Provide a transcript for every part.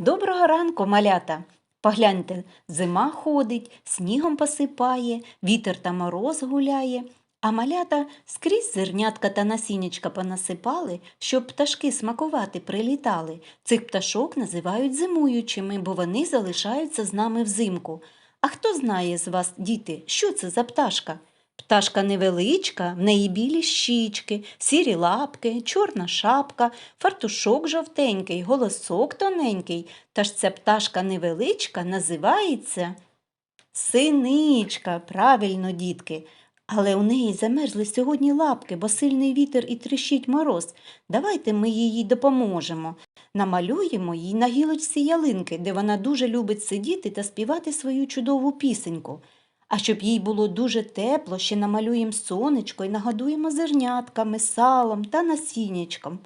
Доброго ранку, малята! Погляньте, зима ходить, снігом посипає, вітер та мороз гуляє, а малята скрізь зернятка та насіннячка понасипали, щоб пташки смакувати прилітали. Цих пташок називають зимуючими, бо вони залишаються з нами взимку. А хто знає з вас, діти, що це за пташка? Пташка невеличка, в неї білі щічки, сірі лапки, чорна шапка, фартушок жовтенький, голосок тоненький. Та ж ця пташка невеличка називається синичка. Правильно, дітки. Але у неї замерзли сьогодні лапки, бо сильний вітер і тріщить мороз. Давайте ми їй допоможемо. Намалюємо їй на гілочці ялинки, де вона дуже любить сидіти та співати свою чудову пісеньку. А щоб їй було дуже тепло, ще намалюємо сонечко і нагодуємо зернятками, салом та насіннячком.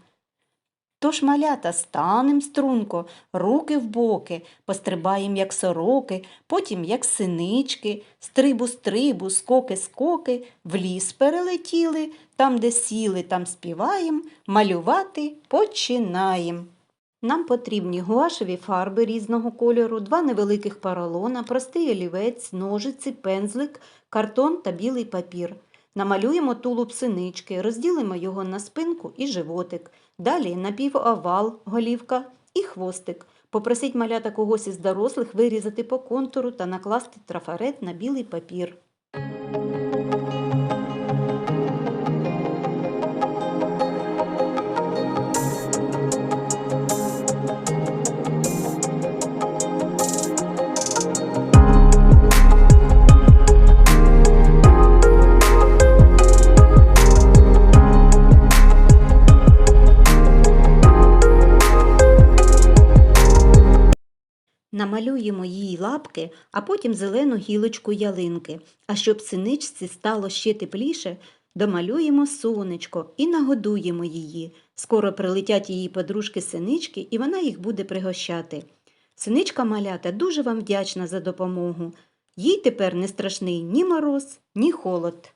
Тож малята станем струнко, руки в боки, пострибаєм, як сороки, потім, як синички, стрибу-стрибу, скоки-скоки, в ліс перелетіли, там, де сіли, там співаєм, малювати починаєм. Нам потрібні гуашеві фарби різного кольору, два невеликих поролона, простий олівець, ножиці, пензлик, картон та білий папір. Намалюємо тулуб синички, розділимо його на спинку і животик. Далі напівовал, голівка і хвостик. Попросіть малята когось із дорослих вирізати по контуру та накласти трафарет на білий папір. Намалюємо їй лапки, а потім зелену гілочку ялинки. А щоб синичці стало ще тепліше, домалюємо сонечко і нагодуємо її. Скоро прилетять її подружки синички, і вона їх буде пригощати. Синичка малята дуже вам вдячна за допомогу. Їй тепер не страшний ні мороз, ні холод.